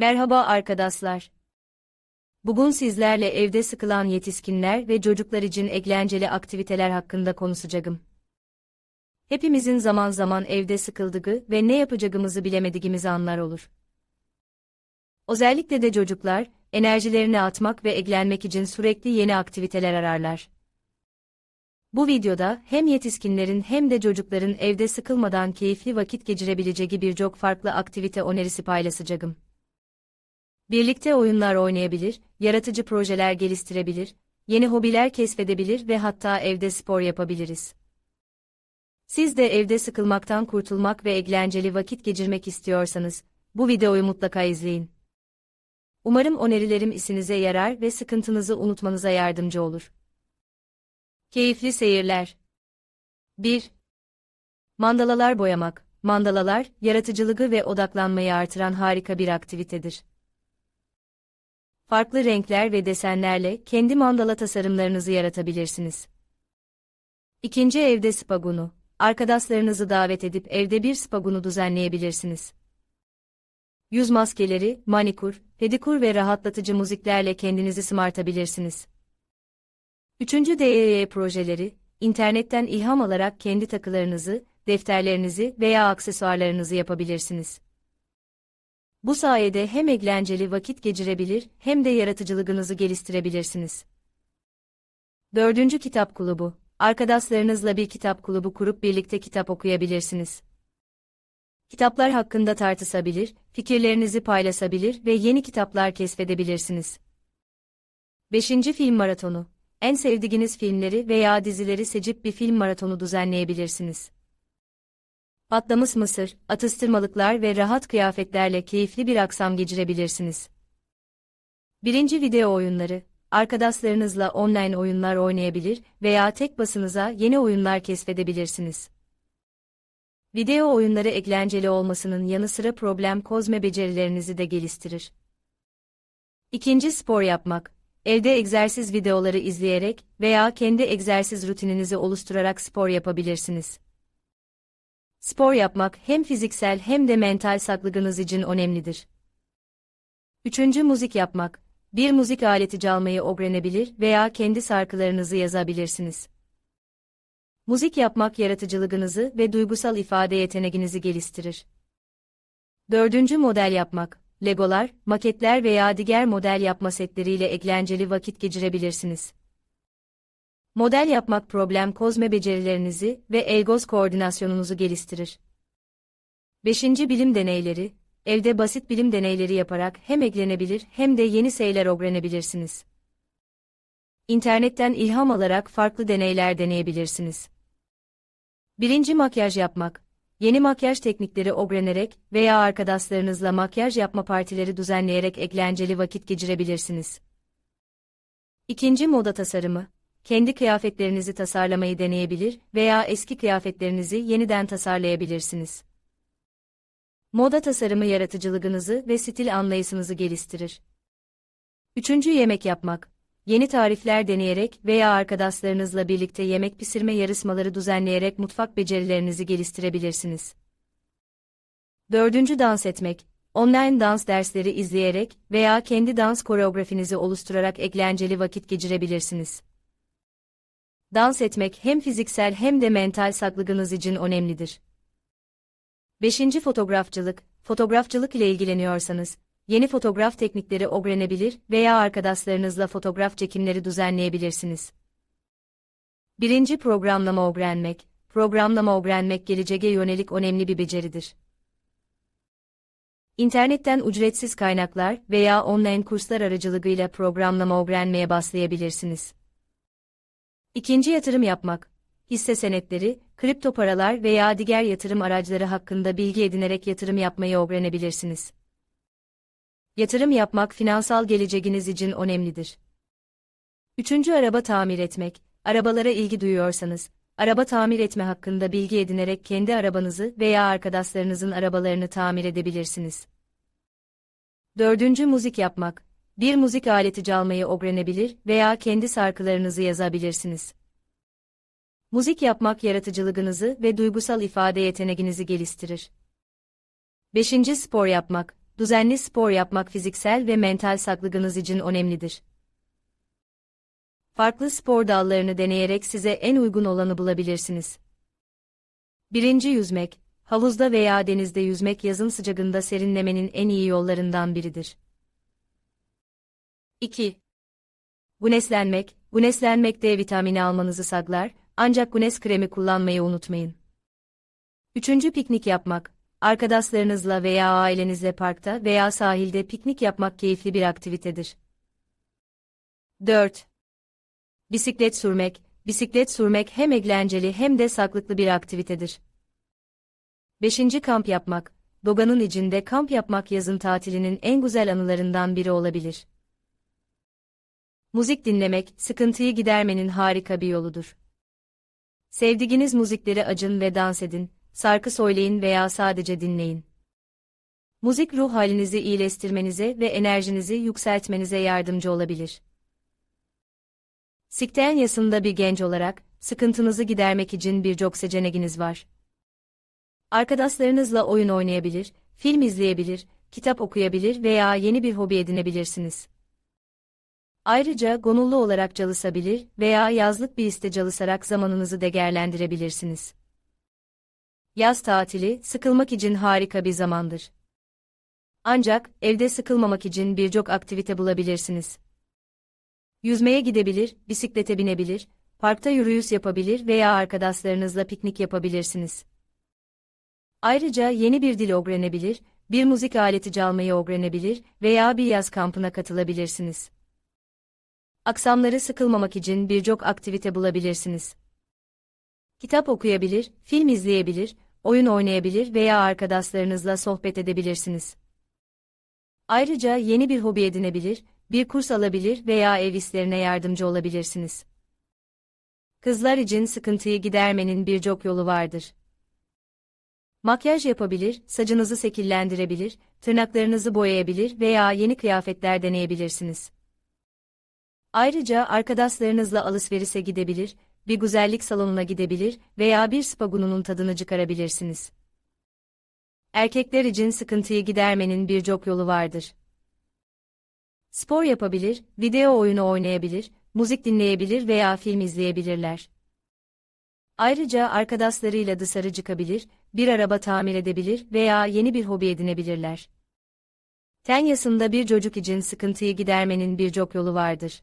Merhaba arkadaşlar. Bugün sizlerle evde sıkılan yetişkinler ve çocuklar için eğlenceli aktiviteler hakkında konuşacağım. Hepimizin zaman zaman evde sıkıldığı ve ne yapacağımızı bilemediğimiz anlar olur. Özellikle de çocuklar, enerjilerini atmak ve eğlenmek için sürekli yeni aktiviteler ararlar. Bu videoda hem yetişkinlerin hem de çocukların evde sıkılmadan keyifli vakit geçirebileceği birçok farklı aktivite önerisi paylaşacağım. Birlikte oyunlar oynayabilir, yaratıcı projeler geliştirebilir, yeni hobiler keşfedebilir ve hatta evde spor yapabiliriz. Siz de evde sıkılmaktan kurtulmak ve eğlenceli vakit geçirmek istiyorsanız, bu videoyu mutlaka izleyin. Umarım önerilerim işinize yarar ve sıkıntınızı unutmanıza yardımcı olur. Keyifli seyirler. 1. Mandalalar boyamak. Mandalalar, yaratıcılığı ve odaklanmayı artıran harika bir aktivitedir. Farklı renkler ve desenlerle kendi mandala tasarımlarınızı yaratabilirsiniz. İkinci evde spagunu. Arkadaşlarınızı davet edip evde bir spagunu düzenleyebilirsiniz. Yüz maskeleri, manikür, pedikur ve rahatlatıcı müziklerle kendinizi sımartabilirsiniz. Üçüncü DEE projeleri, internetten ilham alarak kendi takılarınızı, defterlerinizi veya aksesuarlarınızı yapabilirsiniz. Bu sayede hem eğlenceli vakit geçirebilir hem de yaratıcılığınızı geliştirebilirsiniz. Dördüncü kitap klubu. Arkadaşlarınızla bir kitap klubu kurup birlikte kitap okuyabilirsiniz. Kitaplar hakkında tartışabilir, fikirlerinizi paylaşabilir ve yeni kitaplar keşfedebilirsiniz. 5. Film Maratonu En sevdiğiniz filmleri veya dizileri seçip bir film maratonu düzenleyebilirsiniz. Patlamış mısır, atıştırmalıklar ve rahat kıyafetlerle keyifli bir akşam geçirebilirsiniz. Birinci video oyunları, arkadaşlarınızla online oyunlar oynayabilir veya tek basınıza yeni oyunlar keşfedebilirsiniz. Video oyunları eğlenceli olmasının yanı sıra problem çözme becerilerinizi de geliştirir. İkinci spor yapmak. Evde egzersiz videoları izleyerek veya kendi egzersiz rutininizi oluşturarak spor yapabilirsiniz. Spor yapmak hem fiziksel hem de mental sağlığınız için önemlidir. Üçüncü müzik yapmak. Bir müzik aleti çalmayı öğrenebilir veya kendi şarkılarınızı yazabilirsiniz. Müzik yapmak yaratıcılığınızı ve duygusal ifade yeteneğinizi geliştirir. Dördüncü model yapmak. Legolar, maketler veya diğer model yapma setleriyle eğlenceli vakit geçirebilirsiniz. Model yapmak problem çözme becerilerinizi ve el-göz koordinasyonunuzu geliştirir. 5. Bilim deneyleri, evde basit bilim deneyleri yaparak hem eğlenebilir hem de yeni şeyler öğrenebilirsiniz. İnternetten ilham alarak farklı deneyler deneyebilirsiniz. 1. Makyaj yapmak, yeni makyaj teknikleri öğrenerek veya arkadaşlarınızla makyaj yapma partileri düzenleyerek eğlenceli vakit geçirebilirsiniz. 2. Moda tasarımı, kendi kıyafetlerinizi tasarlamayı deneyebilir veya eski kıyafetlerinizi yeniden tasarlayabilirsiniz. Moda tasarımı yaratıcılığınızı ve stil anlayışınızı geliştirir. Üçüncü yemek yapmak. Yeni tarifler deneyerek veya arkadaşlarınızla birlikte yemek pişirme yarışmaları düzenleyerek mutfak becerilerinizi geliştirebilirsiniz. Dördüncü dans etmek. Online dans dersleri izleyerek veya kendi dans koreografinizi oluşturarak eğlenceli vakit geçirebilirsiniz. Dans etmek hem fiziksel hem de mental sağlığınız için önemlidir. 5. Fotoğrafçılık, fotoğrafçılık ile ilgileniyorsanız, yeni fotoğraf teknikleri öğrenebilir veya arkadaşlarınızla fotoğraf çekimleri düzenleyebilirsiniz. 1. Programlama öğrenmek, programlama öğrenmek geleceğe yönelik önemli bir beceridir. İnternetten ücretsiz kaynaklar veya online kurslar aracılığıyla programlama öğrenmeye başlayabilirsiniz. İkinci yatırım yapmak. Hisse senetleri, kripto paralar veya diğer yatırım araçları hakkında bilgi edinerek yatırım yapmayı öğrenebilirsiniz. Yatırım yapmak finansal geleceğiniz için önemlidir. Üçüncü araba tamir etmek. Arabalara ilgi duyuyorsanız, araba tamir etme hakkında bilgi edinerek kendi arabanızı veya arkadaşlarınızın arabalarını tamir edebilirsiniz. Dördüncü müzik yapmak bir müzik aleti çalmayı öğrenebilir veya kendi şarkılarınızı yazabilirsiniz. Müzik yapmak yaratıcılığınızı ve duygusal ifade yeteneğinizi geliştirir. 5. Spor yapmak. düzenli spor yapmak fiziksel ve mental sağlığınız için önemlidir. Farklı spor dallarını deneyerek size en uygun olanı bulabilirsiniz. Birinci yüzmek, havuzda veya denizde yüzmek yazın sıcağında serinlemenin en iyi yollarından biridir. 2. Güneşlenmek, güneşlenmek D vitamini almanızı sağlar, ancak güneş kremi kullanmayı unutmayın. Üçüncü piknik yapmak, arkadaşlarınızla veya ailenizle parkta veya sahilde piknik yapmak keyifli bir aktivitedir. 4. Bisiklet sürmek, bisiklet sürmek hem eğlenceli hem de sağlıklı bir aktivitedir. 5. Kamp yapmak, Doga'nın içinde kamp yapmak yazın tatilinin en güzel anılarından biri olabilir. Müzik dinlemek, sıkıntıyı gidermenin harika bir yoludur. Sevdiğiniz müzikleri acın ve dans edin, şarkı söyleyin veya sadece dinleyin. Müzik ruh halinizi iyileştirmenize ve enerjinizi yükseltmenize yardımcı olabilir. Sikten yasında bir genç olarak, sıkıntınızı gidermek için birçok seçeneğiniz var. Arkadaşlarınızla oyun oynayabilir, film izleyebilir, kitap okuyabilir veya yeni bir hobi edinebilirsiniz. Ayrıca gönüllü olarak çalışabilir veya yazlık bir iste çalışarak zamanınızı değerlendirebilirsiniz. Yaz tatili, sıkılmak için harika bir zamandır. Ancak, evde sıkılmamak için birçok aktivite bulabilirsiniz. Yüzmeye gidebilir, bisiklete binebilir, parkta yürüyüş yapabilir veya arkadaşlarınızla piknik yapabilirsiniz. Ayrıca yeni bir dil öğrenebilir, bir müzik aleti çalmayı öğrenebilir veya bir yaz kampına katılabilirsiniz. Akşamları sıkılmamak için birçok aktivite bulabilirsiniz. Kitap okuyabilir, film izleyebilir, oyun oynayabilir veya arkadaşlarınızla sohbet edebilirsiniz. Ayrıca yeni bir hobi edinebilir, bir kurs alabilir veya ev işlerine yardımcı olabilirsiniz. Kızlar için sıkıntıyı gidermenin birçok yolu vardır. Makyaj yapabilir, saçınızı şekillendirebilir, tırnaklarınızı boyayabilir veya yeni kıyafetler deneyebilirsiniz. Ayrıca arkadaşlarınızla alışverişe gidebilir, bir güzellik salonuna gidebilir veya bir spa gününün tadını çıkarabilirsiniz. Erkekler için sıkıntıyı gidermenin birçok yolu vardır. Spor yapabilir, video oyunu oynayabilir, müzik dinleyebilir veya film izleyebilirler. Ayrıca arkadaşlarıyla dışarı çıkabilir, bir araba tamir edebilir veya yeni bir hobi edinebilirler. Ten yasında bir çocuk için sıkıntıyı gidermenin birçok yolu vardır.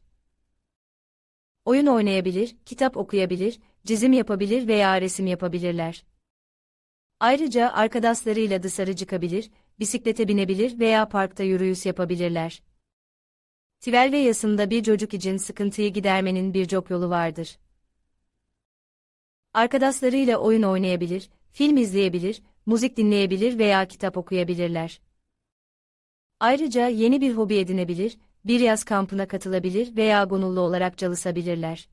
Oyun oynayabilir, kitap okuyabilir, çizim yapabilir veya resim yapabilirler. Ayrıca arkadaşlarıyla dışarı çıkabilir, bisiklete binebilir veya parkta yürüyüş yapabilirler. Tivel ve yasında bir çocuk için sıkıntıyı gidermenin birçok yolu vardır. Arkadaşlarıyla oyun oynayabilir, film izleyebilir, müzik dinleyebilir veya kitap okuyabilirler. Ayrıca yeni bir hobi edinebilir, bir yaz kampına katılabilir veya gönüllü olarak çalışabilirler.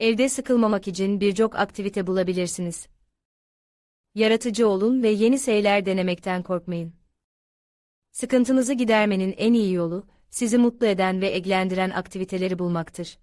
Evde sıkılmamak için birçok aktivite bulabilirsiniz. Yaratıcı olun ve yeni şeyler denemekten korkmayın. Sıkıntınızı gidermenin en iyi yolu, sizi mutlu eden ve eğlendiren aktiviteleri bulmaktır.